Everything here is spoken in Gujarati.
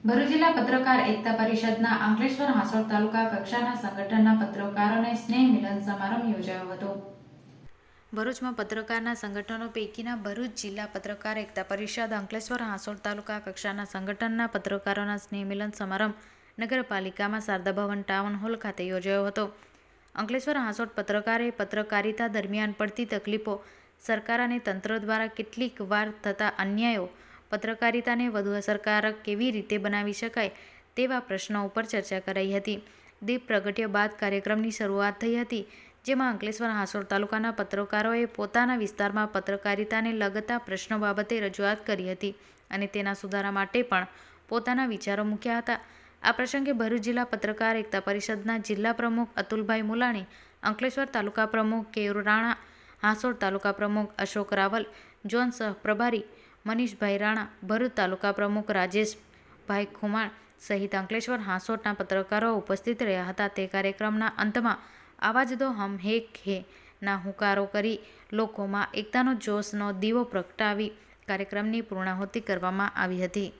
ભરૂચ જિલ્લા પત્રકાર એકતા પરિષદના અંકલેશ્વર હાંસોળ તાલુકા કક્ષાના સંગઠનના પત્રકારોને સ્નેહ મિલન સમારંભ યોજાયો હતો. ભરૂચમાં પત્રકારના સંગઠનો પૈકીના ભરૂચ જિલ્લા પત્રકાર એકતા પરિષદ, અંકલેશ્વર હાંસોળ તાલુકા કક્ષાના સંગઠનના પત્રકારોના સ્નેહ મિલન સમારંભ, નગરપાલિકામાં શારદા ભવન ટાઉન હોલ ખાતે યોજાયો હતો. અંકલેશ્વર હાંસોડ પત્રકારે પત્રકારિતા દરમિયાન પડતી તકલીફો સરકાર અને તંત્ર દ્વારા કેટલીક વાર થતા અન્યાયો પત્રકારિતાને વધુ અસરકારક કેવી રીતે બનાવી શકાય તેવા પ્રશ્નો ઉપર ચર્ચા કરાઈ હતી. દીપ પ્રગટ્ય બાદ કાર્યક્રમની શરૂઆત થઈ હતી, જેમાં અંકલેશ્વર હાંસોડ તાલુકાના પત્રકારોએ પોતાના વિસ્તારમાં પત્રકારિતાને લગતા પ્રશ્નો બાબતે રજૂઆત કરી હતી અને તેના સુધારા માટે પણ પોતાના વિચારો મૂક્યા હતા. આ પ્રસંગે ભરૂચ જિલ્લા પત્રકાર એકતા પરિષદના જિલ્લા પ્રમુખ અતુલભાઈ મુલાણી, અંકલેશ્વર તાલુકા પ્રમુખ કેયુર રાણા હાંસોડ તાલુકા પ્રમુખ અશોક રાવલ, ઝોન સહપ્રભારી મનીષભાઈ રાણા ભરૂચ તાલુકા પ્રમુખ રાજેશભાઈ ખુમાણ સહિત અંકલેશ્વર હાંસોટના પત્રકારો ઉપસ્થિત રહ્યા હતા. તે કાર્યક્રમના અંતમાં આવાજ દો હમ હે હે ના હુંકારો કરી લોકોમાં એકતાનો જોશનો દીવો પ્રગટાવી કાર્યક્રમની પૂર્ણાહુતિ કરવામાં આવી હતી.